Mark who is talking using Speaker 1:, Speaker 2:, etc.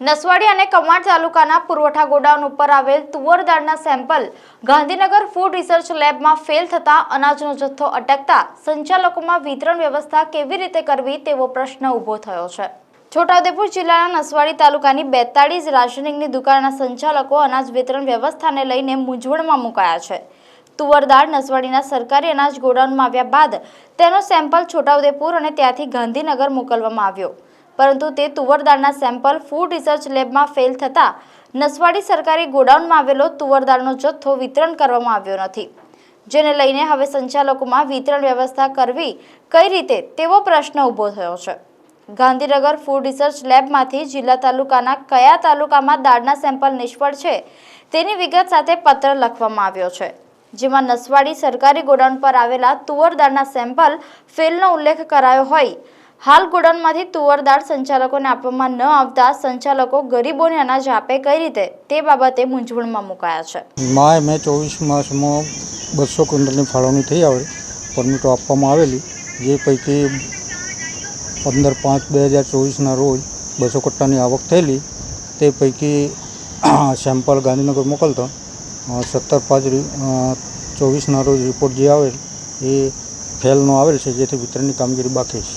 Speaker 1: નસવાડી અને કમાડ તાલુકાના પુરવઠા ગોડાઉન ઉપર આવેલ તુવર દાળના સેમ્પલ ગાંધીનગર ફૂડ રિસર્ચ લેબમાં ફેલ થતા અનાજનો જથ્થો અટકતા સંચાલકોમાં વિતરણ વ્યવસ્થા કેવી રીતે કરવી તેવો પ્રશ્ન ઊભો થયો છે. છોટાઉદેપુર જિલ્લાના નસવાડી તાલુકાની બેતાળીસ રાશનિંગની દુકાનના સંચાલકો અનાજ વિતરણ વ્યવસ્થાને લઈને મૂંઝવણમાં મુકાયા છે. તુવર દાળ નસવાડીના સરકારી અનાજ ગોડાઉનમાં આવ્યા બાદ તેનો સેમ્પલ છોટાઉદેપુર અને ત્યાંથી ગાંધીનગર મોકલવામાં આવ્યો. પરંતુ તે તુવરદાળના સેમ્પલ ફૂડ રિસર્ચ લેબમાં ફેલ થતાં નસવાડી સરકારી ગોડાઉનમાં આવેલો તુવરદાળનો જથ્થો વિતરણ કરવામાં આવ્યો નથી. જેને લઈને હવે સંચાલકોમાં વિતરણ વ્યવસ્થા કરવી કઈ રીતે તેવો પ્રશ્ન ઊભો થયો છે. ગાંધીનગર ફૂડ રિસર્ચ લેબમાંથી જિલ્લા તાલુકાના કયા તાલુકામાં દાળના સેમ્પલ નિષ્ફળ છે તેની વિગત સાથે પત્ર લખવામાં આવ્યો છે. જેમાં નસવાડી સરકારી ગોડાઉન પર આવેલા તુવર દાળના સેમ્પલ ફેલનો ઉલ્લેખ કરાયો હોય હાલ ગોડાઉનમાંથી તુવર સંચાલકોને આપવામાં ન આવતા સંચાલકો ગરીબોને અનાજ આપે કઈ રીતે? તે બાબતે મૂંઝવણમાં મુકાયા છે.
Speaker 2: માય મેં ચોવીસ માસમાં બસો ક્વિન્ટલની ફાળવણી થઈ આવે, પરમિટો આપવામાં આવેલી, જે પૈકી પંદર પાંચ બે હજાર ચોવીસના રોજ બસો કટ્ટાની આવક થયેલી, તે પૈકી સેમ્પલ ગાંધીનગર મોકલતા સત્તર પાંચ ચોવીસના રોજ રિપોર્ટ જે આવેલ, એ ફેલનો આવેલ છે, જેથી વિતરણની કામગીરી બાકી છે.